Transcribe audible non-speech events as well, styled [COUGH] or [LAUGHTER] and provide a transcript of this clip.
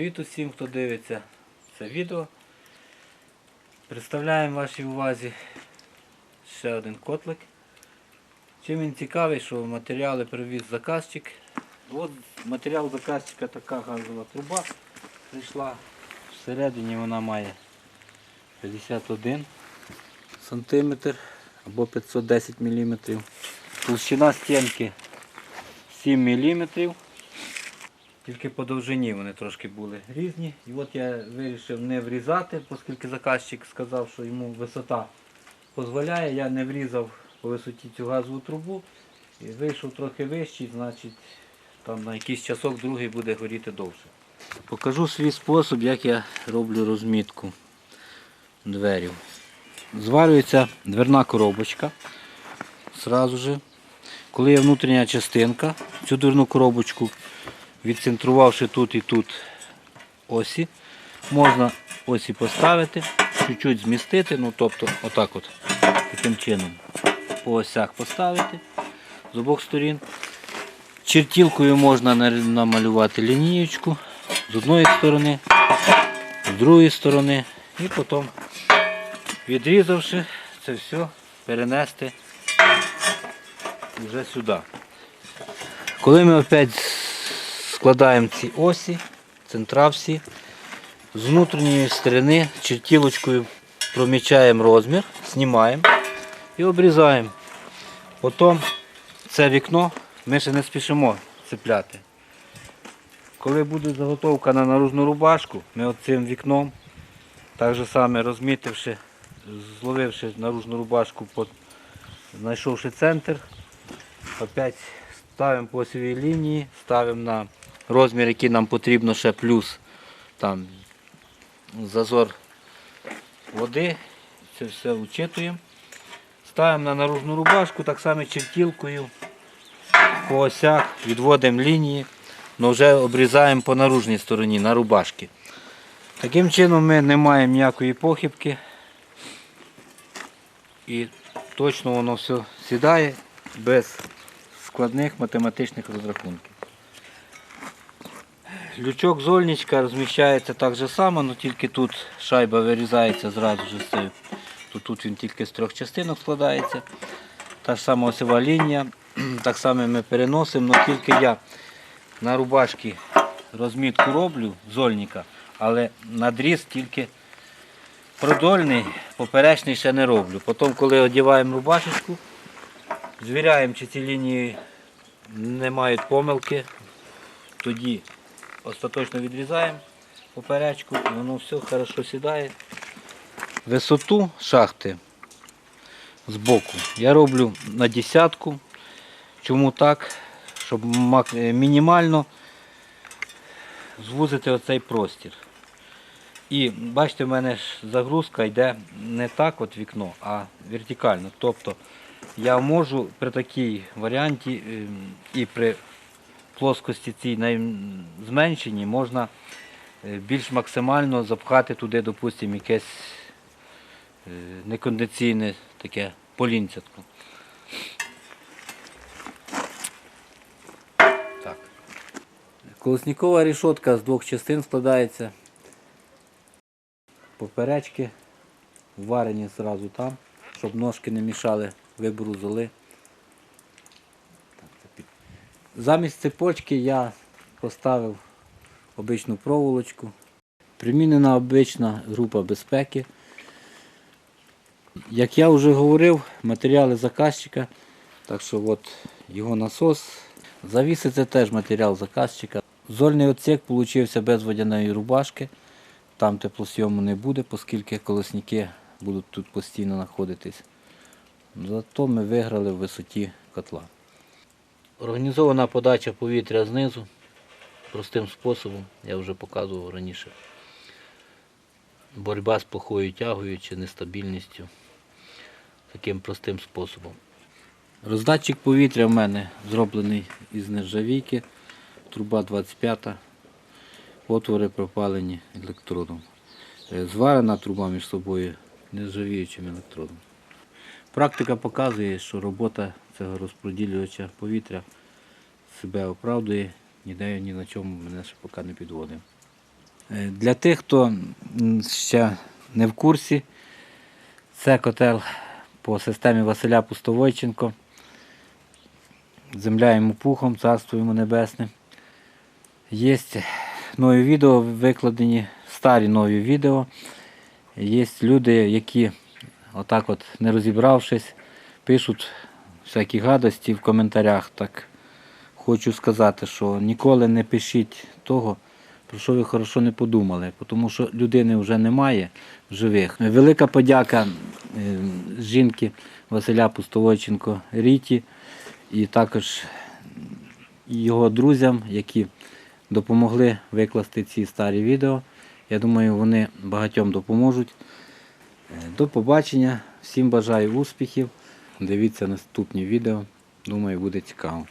Привіт усім, хто дивиться це відео. Представляємо вашій увазі ще один котлик. Чим він цікавий, що матеріали привіз заказчик. От матеріал заказчика така газова труба прийшла. Всередині вона має 51 сантиметр або 510 мм. Толщина стінки 7 мм. Тільки по довжині вони трошки були різні. І от я вирішив не врізати, оскільки заказчик сказав, що йому висота дозволяє. Я не врізав по висоті цю газову трубу. І вийшов трохи вищий, значить там на якийсь часок другий буде горіти довше. Покажу свій спосіб, як я роблю розмітку дверів. Зварюється дверна коробочка. Сразу же. Коли є внутрішня частинка, цю дверну коробочку відцентрувавши тут і тут осі, можна осі поставити, чуть-чуть змістити, ну тобто отак от, таким чином по осях поставити з обох сторін. Чертілкою можна намалювати лінієчку з одної сторони, з другої сторони і потім, відрізавши, це все перенести вже сюди. Коли ми опять складаємо ці осі, центра всі, з внутрішньої сторони чертілочкою промічаємо розмір, знімаємо і обрізаємо. Потім це вікно ми ще не спішимо цепляти. Коли буде заготовка на наружну рубашку, ми оцим вікном, так же саме розмітивши, зловивши наружну рубашку, знайшовши центр, опять ставимо по осьовій лінії, ставимо на розмір, який нам потрібно ще плюс там зазор води. Це все вчитуємо. Ставимо на наружну рубашку, так само чертілкою по осях, відводимо лінії, але вже обрізаємо по наружній стороні на рубашки. Таким чином ми не маємо ніякої похибки і точно воно все сідає без складних математичних розрахунків. Лючок зольничка розміщається так же само, але тільки тут шайба вирізається зразу ж. Тут, тут він тільки з трьох частинок складається. Та ж сама осьова лінія. [CLEARS THROAT] Так само ми переносимо, але тільки я на рубашки розмітку роблю зольника, але надріз тільки продольний, поперечний ще не роблю. Потім, коли одягаємо рубашечку, звіряємо, чи ці лінії не мають помилки, тоді остаточно відрізаємо поперечку воно все добре сідає. Висоту шахти з боку я роблю на десятку. Чому так? Щоб е, мінімально звузити оцей простір. І бачите, в мене ж загрузка йде не так от вікно, а вертикально. Тобто я можу при такій варіанті ем, і при плоскості цій зменшенні можна е, більш максимально запхати туди, допустимо, якесь е, некондиційне таке полінцятко. Так. Колосникова рішотка з двох частин складається. Поперечки варені зразу там, щоб ножки не мішали вибору золи. Так, це під- Замість цепочки я поставив обичну проволочку. Примінена обична група безпеки. Як я вже говорив, матеріали заказчика, так що от його насос. Завіси це теж матеріал заказчика. Зольний отсек вийшов без водяної рубашки. Там теплосйому не буде, оскільки колосники будуть тут постійно знаходитись. Зато ми виграли в висоті котла. Організована подача повітря знизу простим способом, я вже показував раніше. Боротьба з плохою тягою чи нестабільністю. Таким простим способом. Роздатчик повітря в мене зроблений із нержавійки, труба 25, отвори пропалені електродом. Е, Зварена труба між собою нержавіючим електродом. Практика показує, що робота цього розподілювача повітря себе оправдує, ніде ні на чому мене ще поки не підводив. Е, Для тих, хто ще не в курсі, це котел по системі Василя Пустовойченко. Земля йому пухом, царство йому небесне. Є нові відео викладені, старі нові відео. Є люди, які отак от не розібравшись, пишуть всякі гадості в коментарях. Так хочу сказати, що ніколи не пишіть того, про що ви хорошо не подумали, тому що людини вже немає в живих. Велика подяка е, жінки Василя Пустовойченко Ріті і також його друзям, які допомогли викласти ці старі відео. Я думаю, вони багатьом допоможуть. Е, До побачення. Всім бажаю успіхів. Дивіться наступні відео. Думаю, буде цікаво.